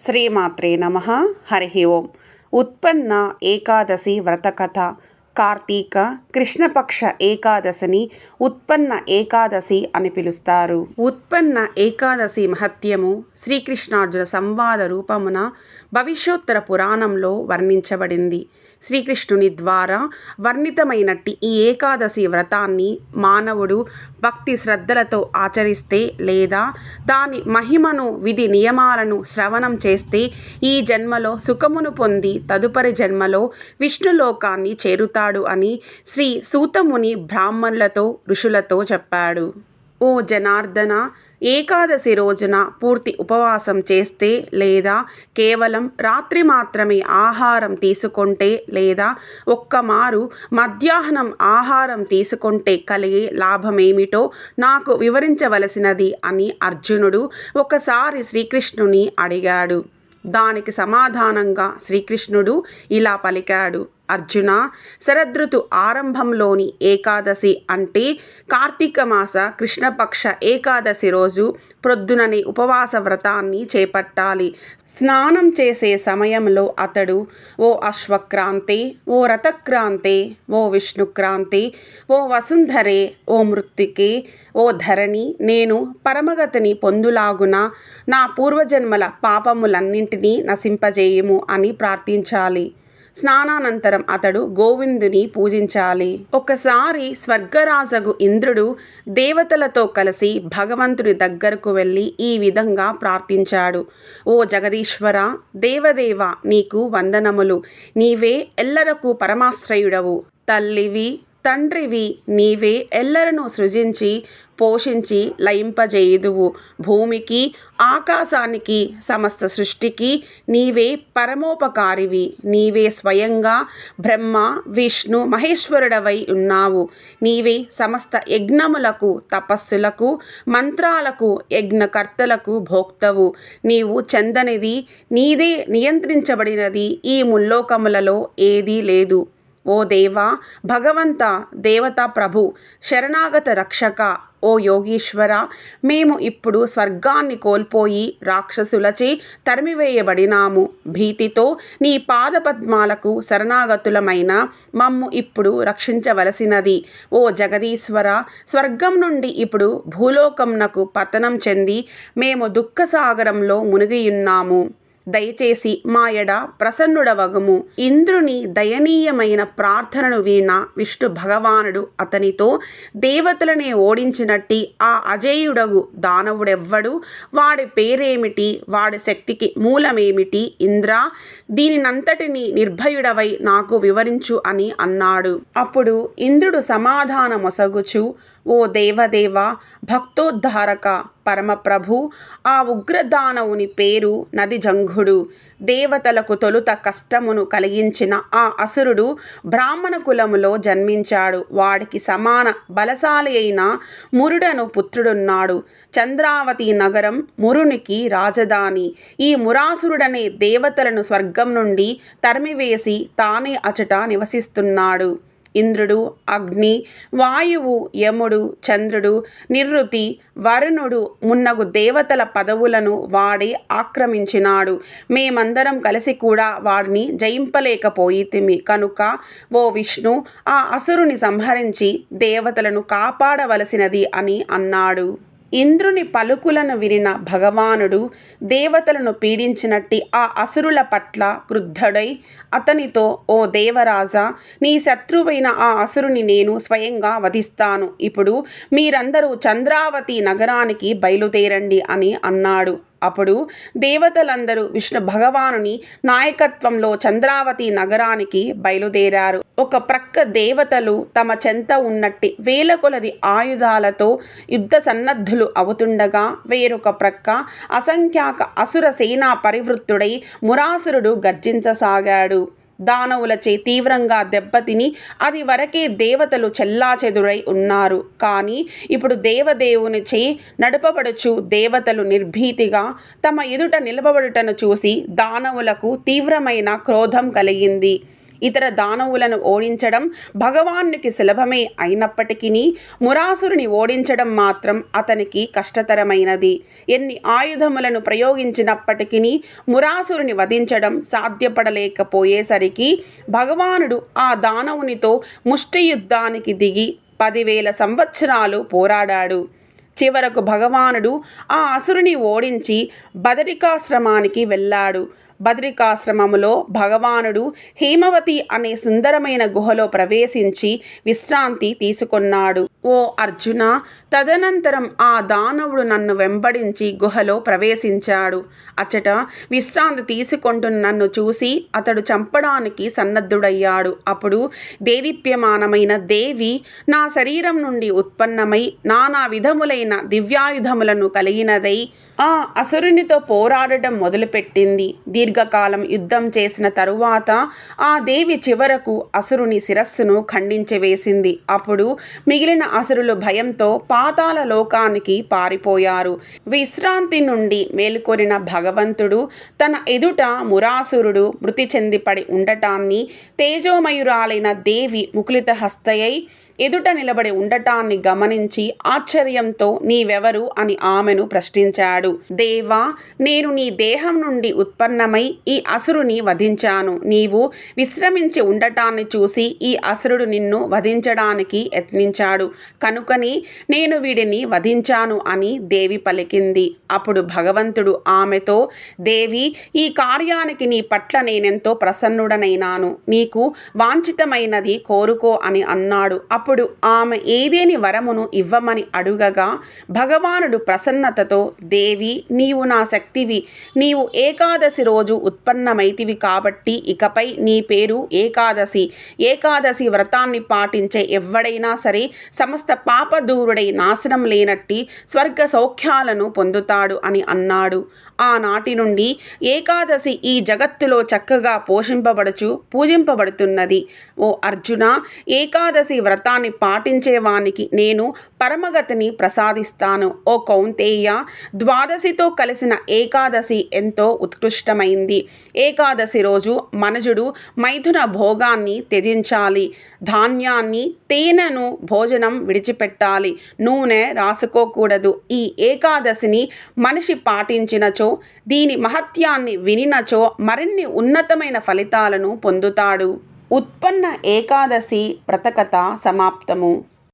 శ్రీమాత్రే నమ. హరి ఓం. ఉత్పన్న ఏకాదశి వ్రతకథ. కార్తీక కృష్ణపక్ష ఏకాదశిని ఉత్పన్న ఏకాదశి అని పిలుస్తారు. ఉత్పన్న ఏకాదశి మహత్యము శ్రీకృష్ణార్జున సంవాద రూపమున భవిష్యోత్తర పురాణంలో వర్ణించబడింది. శ్రీకృష్ణుని ద్వారా వర్ణితమైనట్టి ఈ ఏకాదశి వ్రతాన్ని మానవుడు భక్తి శ్రద్ధలతో ఆచరిస్తే లేదా దాని మహిమను విధి నియమాలను శ్రవణం చేస్తే ఈ జన్మలో సుఖమును పొంది తదుపరి జన్మలో విష్ణులోకాన్ని చేరుతాడు అని శ్రీ సూతముని బ్రాహ్మణులతో ఋషులతో చెప్పాడు. ఓ జనార్దన ఏకాదశి రోజున పూర్తి ఉపవాసం చేస్తే లేదా కేవలం రాత్రి మాత్రమే ఆహారం తీసుకుంటే లేదా ఒక్క మారు మధ్యాహ్నం ఆహారం తీసుకుంటే కలిగే లాభమేమిటో నాకు వివరించవలసినది అని అర్జునుడు ఒకసారి శ్రీకృష్ణుని అడిగాడు. దానికి సమాధానంగా శ్రీకృష్ణుడు ఇలా పలికాడు. అర్జున శరదృతు ఆరంభంలోని ఏకాదశి అంటే కార్తీక మాస కృష్ణపక్ష ఏకాదశి రోజు ప్రొద్దుననే ఉపవాస వ్రతాన్ని చేపట్టాలి. స్నానం చేసే సమయంలో అతడు ఓ అశ్వక్రాంతి ఓ రథక్రాంతి ఓ విష్ణుక్రాంతి ఓ వసుంధరే ఓ మృత్తికే ఓ ధరణి నేను పరమగతిని పొందులాగున నా పూర్వజన్మల పాపములన్నింటినీ నశింపజేయము అని ప్రార్థించాలి. స్నానానంతరం అతడు గోవిందుని పూజించాలి. ఒకసారి స్వర్గరాజగు ఇంద్రుడు దేవతలతో కలిసి భగవంతుని దగ్గరకు వెళ్ళి ఈ విధంగా ప్రార్థించాడు. ఓ జగదీశ్వర దేవదేవ నీకు వందనములు. నీవే ఎల్లరకు పరమాశ్రయుడవు. తల్లివి తండ్రివి నీవే ఎల్లరను సృజించి పోషించి లయింపజేయుదువు. భూమికి ఆకాశానికి సమస్త సృష్టికి నీవే పరమోపకారివి. నీవే స్వయంగా బ్రహ్మ విష్ణు మహేశ్వరుడవై ఉన్నావు. నీవే సమస్త యజ్ఞములకు తపస్సులకు మంత్రాలకు యజ్ఞకర్తలకు భోక్తవు. నీవు చెందనిది నీదే నియంత్రించబడినది ఈ ముల్లోకములలో ఏదీ లేదు. ఓ దేవా భగవంత దేవత ప్రభు శరణాగత రక్షక ఓ యోగీశ్వర మేము ఇప్పుడు స్వర్గాన్ని కోల్పోయి రాక్షసులచే తరిమివేయబడినాము. భీతితో నీ పాదపద్మాలకు శరణాగతులమైన మమ్ము ఇప్పుడు రక్షించవలసినది. ఓ జగదీశ్వర స్వర్గం నుండి ఇప్పుడు భూలోకంనకు పతనం చెంది మేము దుఃఖసాగరంలో మునిగియున్నాము. దయచేసి మా ఎడ ప్రసన్నుడవగము. ఇంద్రుని దయనీయమైన ప్రార్థనను విన్న విష్ణు భగవానుడు అతనితో దేవతలనే ఓడించినట్టి ఆ అజేయుడగు దానవుడెవ్వడు? వాడి పేరేమిటి? వాడి శక్తికి మూలమేమిటి? ఇంద్ర దీనినంతటిని నిర్భయుడవై నాకు వివరించు అని అన్నాడు. అప్పుడు ఇంద్రుడు సమాధానమొసగుచు ఓ దేవదేవ భక్తోద్ధారక పరమప్రభు ఆ ఉగ్రదానవుని పేరు నది జంఘుడు. దేవతలకు తొలుత కష్టమును కలిగించిన ఆ అసురుడు బ్రాహ్మణ కులములో జన్మించాడు. వాడికి సమాన బలశాలి అయిన మురుడను పుత్రుడున్నాడు. చంద్రావతి నగరం మురునికి రాజధాని. ఈ మురాసురుడనే దేవతలను స్వర్గం నుండి తరిమివేసి తానే అచట నివసిస్తున్నాడు. ఇంద్రుడు అగ్ని వాయువు యముడు చంద్రుడు నిరుతి వరుణుడు మున్నగు దేవతల పదవులను వాడే ఆక్రమించినాడు. మేమందరం కలిసి కూడా వాడిని జయింపలేకపోయితిమి. కనుక ఓ విష్ణు ఆ అసురుని సంహరించి దేవతలను కాపాడవలసినది అని అన్నాడు. ఇంద్రుని పలుకులను వినిన భగవానుడు దేవతలను పీడించినట్టి ఆ అసురుల పట్ల క్రుద్ధుడై అతనితో ఓ దేవరాజా నీ శత్రువైన ఆ అసురుని నేను స్వయంగా వధిస్తాను. ఇప్పుడు మీరందరూ చంద్రావతి నగరానికి బయలుదేరండి అని అన్నాడు. అప్పుడు దేవతలందరూ విష్ణు భగవానుని నాయకత్వంలో చంద్రావతి నగరానికి బయలుదేరారు. ఒక ప్రక్క దేవతలు తమ చెంత ఉన్నట్టి వేల కొలది ఆయుధాలతో యుద్ధ సన్నద్ధులు అవుతుండగా వేరొక ప్రక్క అసంఖ్యాక అసుర సేనా పరివృత్తుడై మురాసురుడు గర్జించసాగాడు. దానవులచే తీవ్రంగా దెబ్బతిని అది వరకే దేవతలు చెల్లాచెదురై ఉన్నారు. కానీ ఇప్పుడు దేవదేవునిచే నడపబడుచు దేవతలు నిర్భీతిగా తమ ఎదుట నిలబడుటను చూసి దానవులకు తీవ్రమైన క్రోధం కలిగింది. ఇతర దానవులను ఓడించడం భగవానునికి సులభమే అయినప్పటికీ మురాసురుని ఓడించడం మాత్రం అతనికి కష్టతరమైనది. ఎన్ని ఆయుధములను ప్రయోగించినప్పటికీ మురాసురుని వధించడం సాధ్యపడలేకపోయేసరికి భగవానుడు ఆ దానవునితో ముష్టి యుద్ధానికి దిగి పదివేల సంవత్సరాలు పోరాడాడు. చివరకు భగవానుడు ఆ అసురుని ఓడించి బదరికాశ్రమానికి వెళ్ళాడు. బద్రికాశ్రమములో భగవానుడు హేమవతి అనే సుందరమైన గుహలో ప్రవేశించి విశ్రాంతి తీసుకొన్నాడు. ఓ అర్జున తదనంతరం ఆ దానవుడు నన్ను వెంబడించి గుహలో ప్రవేశించాడు. అచ్చట విశ్రాంతి తీసుకుంటున్న నన్ను చూసి అతడు చంపడానికి సన్నద్ధుడయ్యాడు. అప్పుడు దేదీప్యమానమైన దేవి నా శరీరం నుండి ఉత్పన్నమై నానా విధములైన దివ్యాయుధములను కలిగినదై ఆ అసురునితో పోరాడటం మొదలుపెట్టింది. దీర్ఘకాలం యుద్ధం చేసిన తరువాత ఆ దేవి చివరకు అసురుని శిరస్సును ఖండించి వేసింది. అప్పుడు మిగిలిన అసురులు భయంతో పాతాల లోకానికి పారిపోయారు. విశ్రాంతి నుండి మేలుకొరిన భగవంతుడు తన ఎదుట మురాసురుడు మృతి చెందిపడి ఉండటాన్ని తేజోమయురాలైన దేవి ముకులిత హస్తయై ఎదుట నిలబడి ఉండటాన్ని గమనించి ఆశ్చర్యంతో నీవెవరు? అని ఆమెను ప్రశ్నించాడు. దేవా నేను నీ దేహం నుండి ఉత్పన్నమై ఈ అసురుని వధించాను. నీవు విశ్రమించి ఉండటాన్ని చూసి ఈ అసురుడు నిన్ను వధించడానికి యత్నించాడు. కనుకని నేను వీడిని వధించాను అని దేవి పలికింది. అప్పుడు భగవంతుడు ఆమెతో దేవి ఈ కార్యానికి నీ పట్ల నేనెంతో ప్రసన్నుడనైనాను. నీకు వాంఛితమైనది కోరుకో అని అన్నాడు. అప్పుడు ఆమె ఏదేని వరమును ఇవ్వమని అడుగగా భగవానుడు ప్రసన్నతతో దేవి నీవు నా శక్తివి. నీవు ఏకాదశి రోజు ఉత్పన్నమైతివి కాబట్టి ఇకపై నీ పేరు ఏకాదశి. ఏకాదశి వ్రతాన్ని పాటించే ఎవ్వడైనా సరే సమస్త పాపదూరుడై నాశనం లేనట్టి స్వర్గ సౌఖ్యాలను పొందుతాడు అని అన్నాడు. ఆనాటి నుండి ఏకాదశి ఈ జగత్తులో చక్కగా పోషింపబడుచు పూజింపబడుతున్నది. ఓ అర్జున ఏకాదశి చట్టాన్ని పాటించేవానికి నేను పరమగతిని ప్రసాదిస్తాను. ఓ కౌంతేయ ద్వాదశితో కలిసిన ఏకాదశి ఎంతో ఉత్కృష్టమైంది. ఏకాదశి రోజు మనుజుడు మైథున భోగాన్ని త్యజించాలి. ధాన్యాన్ని తేనెను భోజనం విడిచిపెట్టాలి. నూనె రాసుకోకూడదు. ఈ ఏకాదశిని మనిషి పాటించినచో దీని మహత్యాన్ని వినినచో మరిన్ని ఉన్నతమైన ఫలితాలను పొందుతాడు. ఉత్పన్న ఏకాదశి వ్రతకథ సమాప్తము.